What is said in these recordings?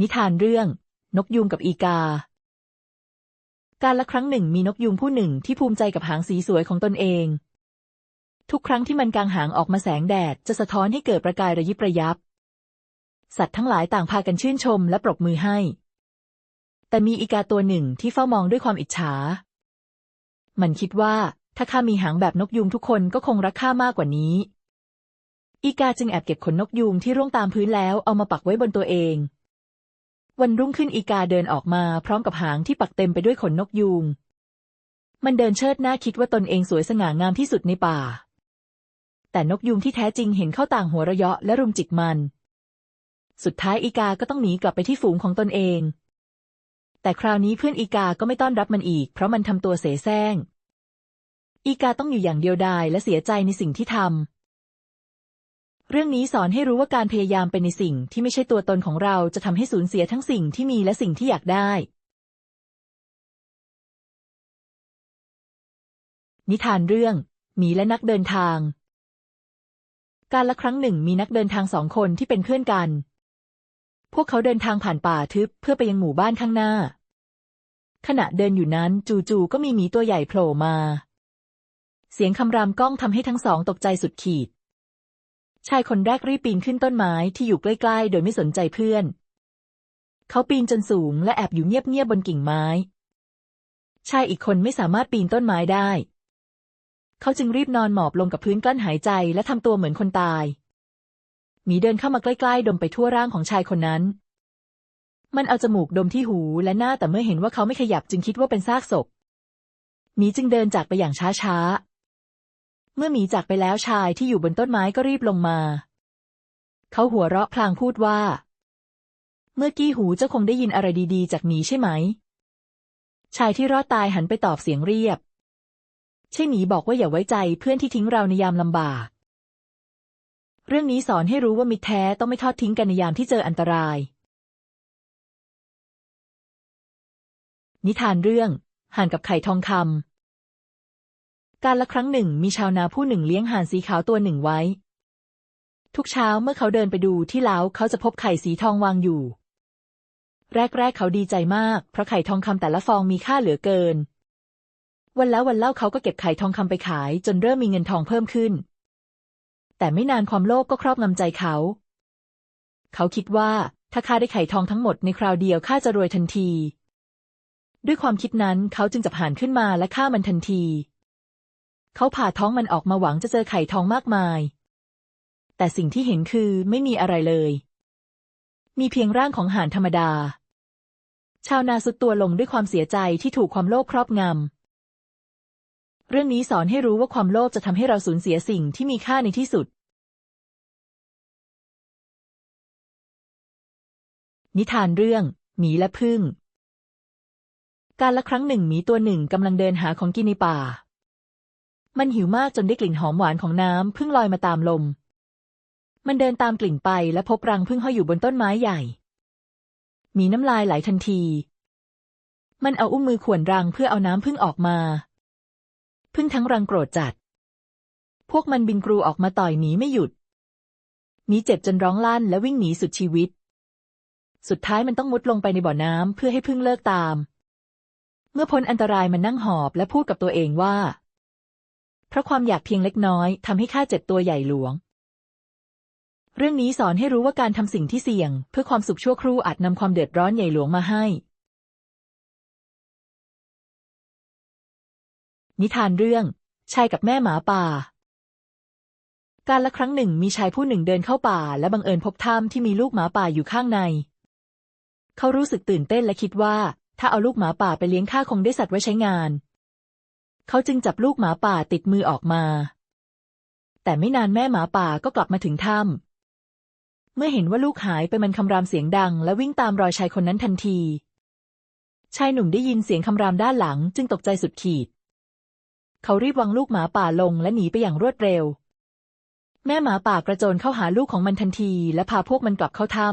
นิทานเรื่อง นกยูงกับอีกา การละครั้งหนึ่งมีนกยูงผู้หนึ่งที่ภูมิใจกับหางสีสวยของตนเอง ทุกครั้งที่มันกางหางออกมาแสงแดดจะสะท้อนให้เกิดประกายระยิบระยับ สัตว์ทั้งหลายต่างพากันชื่นชมและปรบมือให้ แต่มีอีกาตัวหนึ่งที่เฝ้ามองด้วยความอิจฉา มันคิดว่าถ้าข้ามีหางแบบนกยูงทุกคนก็คงรักข้ามากกว่านี้ อีกาจึงแอบเก็บขนนกยูงที่ร่วงตามพื้นแล้วเอามาปักไว้บนตัวเอง วันรุ่งขึ้นอีกาเดินออกมาพร้อมกับหางที่ปักเต็มไปด้วยขนนกยูง มันเดินเชิดหน้าคิดว่าตนเองสวยสง่างามที่สุดในป่า แต่นกยูงที่แท้จริงเห็นเข้าต่างหัวระเยาะและรุมจิกมัน สุดท้ายอีกาก็ต้องหนีกลับไปที่ฝูงของตนเอง แต่คราวนี้เพื่อนอีกาก็ไม่ต้อนรับมันอีก เพราะมันทำตัวเสแสร้ง อีกาต้องอยู่อย่างเดียวดายและเสียใจในสิ่งที่ทำ เรื่องนี้สอนให้รู้ว่าการพยายามเป็นในสิ่งที่ไม่ใช่ตัวตนของเราจะทำให้สูญเสียทั้งสิ่งที่มีและสิ่งที่อยากได้ นิทานเรื่อง หมีและนักเดินทาง การละครั้งหนึ่งมีนักเดินทางสองคนที่เป็นเพื่อนกัน พวกเขาเดินทางผ่านป่าทึบเพื่อไปยังหมู่บ้านข้างหน้า ขณะเดินอยู่นั้นจู่ๆก็มีหมีตัวใหญ่โผล่มา เสียงคำรามก้องทำให้ทั้งสองตกใจสุดขีด ชายคนแรกรีบปีนขึ้นต้นไม้ที่อยู่ใกล้ๆ โดยไม่สนใจเพื่อน เขาปีนจนสูงและแอบอยู่เงียบๆบนกิ่งไม้ ชายอีกคนไม่สามารถปีนต้นไม้ได้ เขาจึงรีบนอนหมอบลงกับพื้นกลั้นหายใจและทำตัวเหมือนคนตาย หมีเดินเข้ามาใกล้ๆ ดมไปทั่วร่างของชายคนนั้น มันเอาจมูกดมที่หูและหน้าแต่เมื่อเห็นว่าเขาไม่ขยับจึงคิดว่าเป็นซากศพหมีจึงเดินจากไปอย่างช้าๆ เมื่อหมีจากไปแล้วชายที่อยู่บนต้นไม้ก็รีบลงมา เขาหัวเราะพลางพูดว่า เมื่อกี้หูเจ้าคงได้ยินอะไรดีๆ จากหมีใช่ไหม ชายที่รอดตายหันไปตอบเสียงเรียบ ใช่หมีบอกว่าอย่าไว้ใจเพื่อนที่ทิ้งเราในยามลำบาก เรื่องนี้สอนให้รู้ว่ามิตรแท้ต้องไม่ทอดทิ้งกันในยามที่เจออันตราย นิทานเรื่องห่านกับไข่ทองคำ การละครั้งหนึ่งมีชาวนาผู้หนึ่งเลี้ยงห่านสีขาวตัวหนึ่งไว้ ทุกเช้าเมื่อเขาเดินไปดูที่เล้าเขาจะพบไข่สีทองวางอยู่ แรกๆเขาดีใจมาก เพราะไข่ทองคำแต่ละฟองมีค่าเหลือเกิน วันแล้ววันเล่าเขาก็เก็บไข่ทองคำไปขาย จนเริ่มมีเงินทองเพิ่มขึ้น แต่ไม่นานความโลภกก็ครอบงำใจเขา เขาคิดว่าถ้าข้าได้ไข่ทองทั้งหมดในคราวเดียวข้าจะรวยทันที ด้วยความคิดนั้นเขาจึงจับห่านขึ้นมาและฆ่ามันทันที เขาผ่าท้องมันออกมาหวังจะเจอไข่ทองมากมาย แต่สิ่งที่เห็นคือไม่มีอะไรเลย มีเพียงร่างของห่านธรรมดา ชาวนาสุดตัวลงด้วยความเสียใจที่ถูกความโลภครอบงำ เรื่องนี้สอนให้รู้ว่าความโลภจะทำให้เราสูญเสียสิ่งที่มีค่าในที่สุด นิทานเรื่อง หมีและผึ้งการละครั้งหนึ่งหมีตัวหนึ่งกำลังเดินหาของกินในป่า มันหิวมากจนได้กลิ่นหอมหวานของน้ำผึ้งลอยมาตามลม มันเดินตามกลิ่นไปและพบรังผึ้งห้อยอยู่บนต้นไม้ใหญ่ มีน้ำลายไหลทันที มันเอาอุ้มมือข่วนรังเพื่อเอาน้ำผึ้งออกมาผึ้งทั้งรังโกรธจัด พวกมันบินกรูออกมาต่อยหมีไม่หยุด มีเจ็บจนร้องลั่นและวิ่งหนีสุดชีวิต สุดท้ายมันต้องมุดลงไปในบ่อน้ำเพื่อให้ผึ้งเลิกตาม เมื่อพ้นอันตรายมันนั่งหอบและพูดกับตัวเองว่า ราะความอยากเพียงเล็กน้อยทำให้ข้าเจ็บตัวใหญ่หลวง เรื่องนี้สอนให้รู้ว่าการทำสิ่งที่เสี่ยง เพื่อความสุขชั่วครู่อาจนำความเดือดร้อนใหญ่หลวงมาให้ นิทานเรื่อง ชายกับแม่หมาป่า การละครั้งหนึ่งมีชายผู้หนึ่งเดินเข้าป่า และบังเอิญพบถ้ำที่มีลูกหมาป่าอยู่ข้างใน เขารู้สึกตื่นเต้นและคิดว่า ถ้าเอาลูกหมาป่าไปเลี้ยงข้าคงได้สัตว์ไว้ใช้งาน เขาจึงจับลูกหมาป่าติดมือออกมา แต่ไม่นานแม่หมาป่าก็กลับมาถึงถ้ำเมื่อเห็นว่าลูกหายไปมันคำรามเสียงดัง และวิ่งตามรอยชายคนนั้นทันที ชายหนุ่มได้ยินเสียงคำรามด้านหลังจึงตกใจสุดขีด เขารีบวางลูกหมาป่าลงและหนีไปอย่างรวดเร็ว แม่หมาป่ากระโจนเข้าหาลูกของมันทันที และพาพวกมันกลับเข้าถ้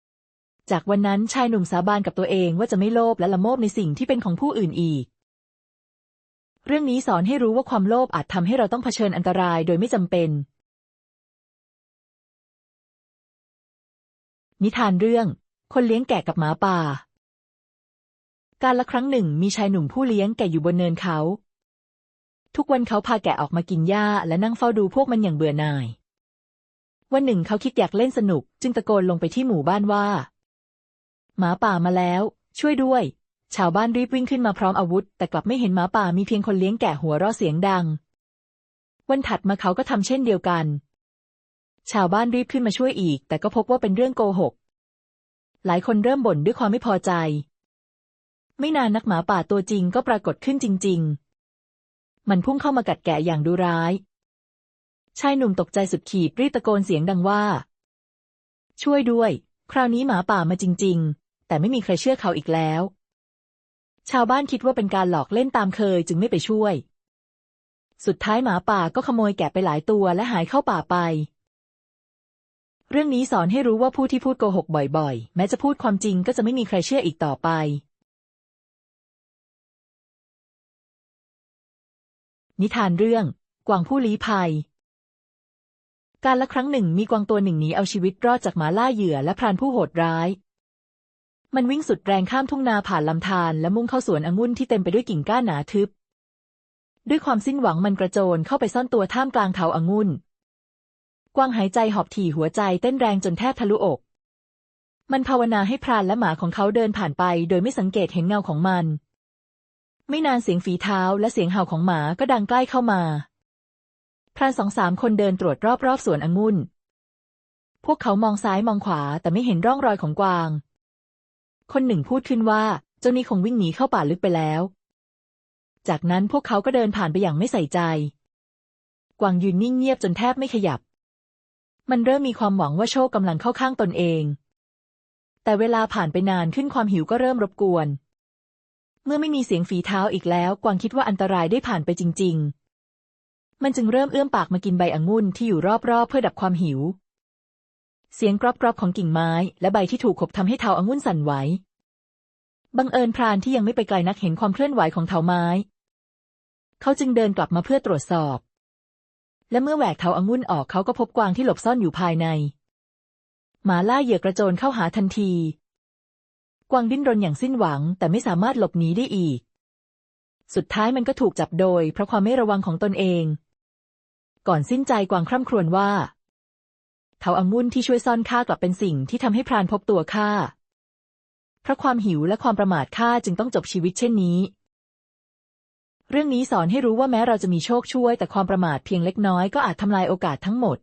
ำจากวันนั้นชายหนุ่มสาบานกับตัวเองว่าจะไม่โลภและละโมบในสิ่งที่เป็นของผู้อื่นอีก เรื่องนี้สอนให้รู้ว่าความโลภอาจทำให้เราต้องเผชิญอันตรายโดยไม่จำเป็น นิทานเรื่อง คนเลี้ยงแกะกับหมาป่า การละครั้งหนึ่งมีชายหนุ่มผู้เลี้ยงแกะอยู่บนเนินเขา ทุกวันเขาพาแกะออกมากินหญ้าและนั่งเฝ้าดูพวกมันอย่างเบื่อหน่าย วันหนึ่งเขาคิดอยากเล่นสนุก จึงตะโกนลงไปที่หมู่บ้านว่า หมาป่ามาแล้ว ช่วยด้วย ชาวบ้านรีบวิ่งขึ้นมาพร้อมอาวุธ แต่กลับไม่เห็นหมาป่ามีเพียงคนเลี้ยงแกะหัวเราะเสียงดัง วันถัดมาเขาก็ทำเช่นเดียวกัน ชาวบ้านรีบขึ้นมาช่วยอีก แต่ก็พบว่าเป็นเรื่องโกหก หลายคนเริ่มบ่นด้วยความไม่พอใจ ไม่นานนักหมาป่าตัวจริงก็ปรากฏขึ้นจริง ๆ มันพุ่งเข้ามากัดแกะอย่างดุร้าย ชายหนุ่มตกใจสุดขีดรีบตะโกนเสียงดังว่า ช่วยด้วย คราวนี้หมาป่ามาจริง ๆ แต่ไม่มีใครเชื่อเขาอีกแล้ว ชาวบ้านคิดว่าเป็นการหลอกเล่นตามเคยจึงไม่ไปช่วย สุดท้ายหมาป่าก็ขโมยแกะไปหลายตัวและหายเข้าป่าไป เรื่องนี้สอนให้รู้ว่าผู้ที่พูดโกหกบ่อยๆ แม้จะพูดความจริงก็จะไม่มีใครเชื่ออีกต่อไปนิทานเรื่อง กวางผู้ลี้ภัย การละครั้งหนึ่งมีกวางตัวหนึ่งหนีเอาชีวิตรอดจากหมาล่าเหยื่อและพรานผู้โหดร้าย มันวิ่งสุดแรงข้ามทุ่งนาผ่านลำธารและมุ่งเข้าสวนองุ่นที่เต็มไปด้วยกิ่งก้านหนาทึบ ด้วยความสิ้นหวังมันกระโจนเข้าไปซ่อนตัวท่ามกลางเถาองุ่น กวางหายใจหอบถี่หัวใจเต้นแรงจนแทบทะลุอก มันภาวนาให้พรานและหมาของเขาเดินผ่านไป โดยไม่สังเกตเห็นเงาของมัน ไม่นานเสียงฝีเท้าและเสียงเห่าของหมาก็ดังใกล้เข้ามา พรานสองสามคนเดินตรวจรอบๆสวนองุ่น พวกเขามองซ้ายมองขวาแต่ไม่เห็นร่องรอยของกวาง คนหนึ่งพูดขึ้นว่า เจ้านี่คงวิ่งหนีเข้าป่าลึกไปแล้ว จากนั้นพวกเขาก็เดินผ่านไปอย่างไม่ใส่ใจ กวางยืนนิ่งเงียบจนแทบไม่ขยับ มันเริ่มมีความหวังว่าโชคกำลังเข้าข้างตนเอง แต่เวลาผ่านไปนานขึ้นความหิวก็เริ่มรบกวน เมื่อไม่มีเสียงฝีเท้าอีกแล้ว กวางคิดว่าอันตรายได้ผ่านไปจริง ๆ มันจึงเริ่มเอื้อมปากมากินใบองุ่นที่อยู่รอบๆ เพื่อดับความหิว เสียงกรอบๆของกิ่งไม้ และใบที่ถูกขบทำให้เถาองุ่นสั่นไหว บังเอิญพรานที่ยังไม่ไปไกลนักเห็นความเคลื่อนไหวของเถาไม้ เขาจึงเดินกลับมาเพื่อตรวจสอบ และเมื่อแหวกเถาองุ่นออกเขาก็พบกวางที่หลบซ่อนอยู่ภายใน หมาล่าเหยื่อกระโจนเข้าหาทันที กวางดิ้นรนอย่างสิ้นหวัง แต่ไม่สามารถหลบหนีได้อีก สุดท้ายมันก็ถูกจับโดย เพราะความไม่ระวังของตนเอง ก่อนสิ้นใจกวางคร่ำครวญว่า เถาองุ่นที่ช่วยซ่อนข้ากลับเป็นสิ่งที่ทำให้พรานพบตัวข้าเพราะความหิวและความประมาทข้าจึงต้องจบชีวิตเช่นนี้ เรื่องนี้สอนให้รู้ว่าแม้เราจะมีโชคช่วย แต่ความประมาทเพียงเล็กน้อยก็อาจทำลายโอกาสทั้งหมด